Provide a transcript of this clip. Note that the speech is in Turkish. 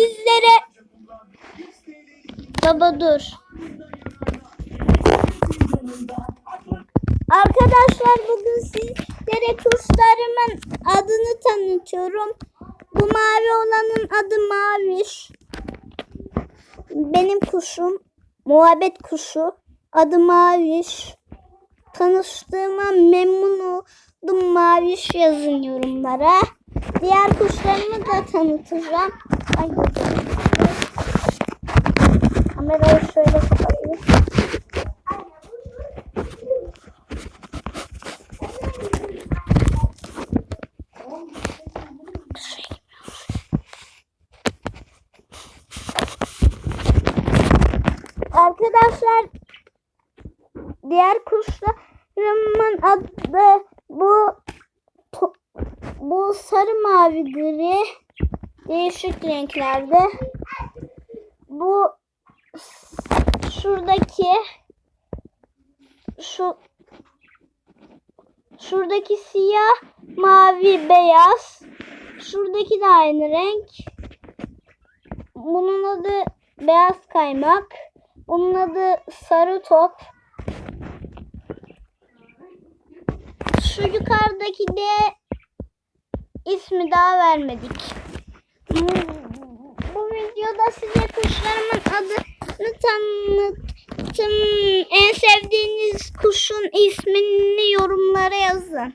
sizlere Baba dur. Arkadaşlar bugün sizlere kuşlarımın adını tanıtıyorum. Bu mavi olanın adı Maviş. Benim kuşum muhabbet kuşu. Adı Maviş. Tanıştığıma memnun oldum Maviş yazın yorumlara. Diğer kuşlarımı da tanıtacağım. Ay. Kamerayı şöyle kapatayım. Arkadaşlar diğer kuşlarımın adı bu bu sarı mavi gri değişik renklerde. Bu şuradaki şu şuradaki siyah mavi beyaz. Şuradaki de aynı renk. Bunun adı beyaz kaymak. Bunun adı sarı top. Şu yukarıdaki de ismi daha vermedik bu videoda size kuşlarımın adını tanıttım en sevdiğiniz kuşun ismini yorumlara yazın